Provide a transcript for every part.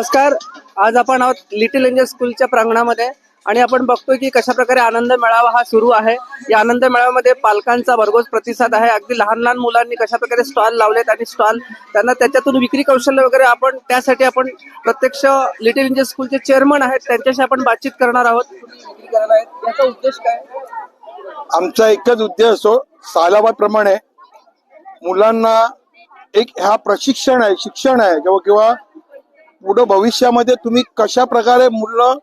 नमस्कार. आज आपण आहोत लिटिल एंजल स्कूलच्या प्रांगणामध्ये आणि आपण बघतोय की कशा प्रकारे आनंद मेळावा हा सुरू आहे. या आनंद मेळाव्यामध्ये पालकांचा भरघोस प्रतिसाद आहे. अगदी लहान लहान मुलांनी कशा प्रकारे स्टॉल लावलेत आणि स्टॉल त्यांना त्याच्यातून विक्री कौशल्य वगैरे आपण त्यासाठी आपण प्रत्यक्ष लिटिल एंजल स्कूलचे चेअरमन आहेत. त्यांच्याशी आपण बातचीत करणार आहोत. याचा उद्देश काय? आमचा एकच उद्देश हो, असतो सालाबाद प्रमाणे मुलांना एक हा प्रशिक्षण आहे शिक्षण आहे किंवा किंवा पुढं भविष्यामध्ये तुम्ही कशा प्रकारे मुलं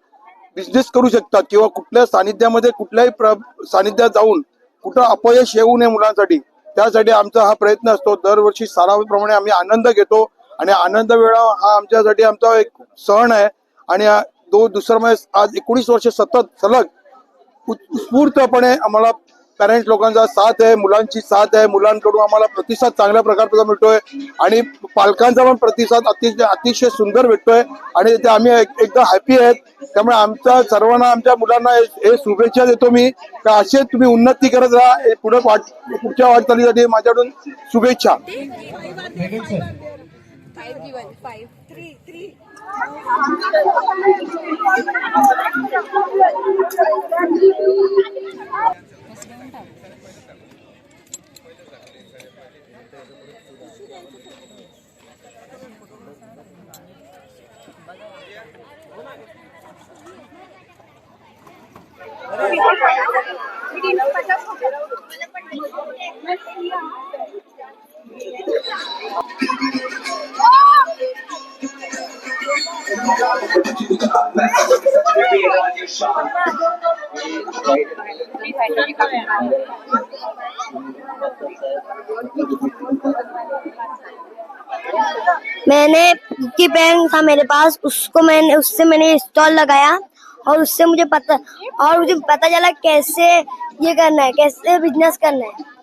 बिझनेस करू शकतात किंवा कुठल्या सानिध्यामध्ये कुठल्याही प्र सानिध्यात जाऊन कुठं अपयश येऊ नये मुलांसाठी त्यासाठी आमचा हा प्रयत्न असतो. दरवर्षी सालाबादप्रमाणे आम्ही आनंद घेतो आणि आनंद वेळा हा आमच्यासाठी आमचा एक सण आहे. आणि दो दुसरं म्हणजे आज एकोणीस वर्ष सतत सलग उत्स्फूर्तपणे आम्हाला पॅरेंट्स लोकांचा साथ आहे मुलांची साथ आहे मुलांकडून आम्हाला प्रतिसाद चांगल्या प्रकारचा मिळतोय आणि पालकांचा पण प्रतिसाद अतिशय अतिशय सुंदर भेटतोय आणि ते आम्ही एकदम हॅपी आहेत. त्यामुळे आमच्या सर्वांना आमच्या मुलांना हे शुभेच्छा देतो मी. का असे तुम्ही उन्नती करत राहा हे पुढे वाट पुढच्या वाटचालीसाठी माझ्याकडून शुभेच्छा. मैंने की पेन था मेरे पास उसको मैंने उससे मैंने स्टॉल लगाया। और उससे मुझे पता और मुझे पता चला कैसे ये करना है कैसे बिजनेस करना है।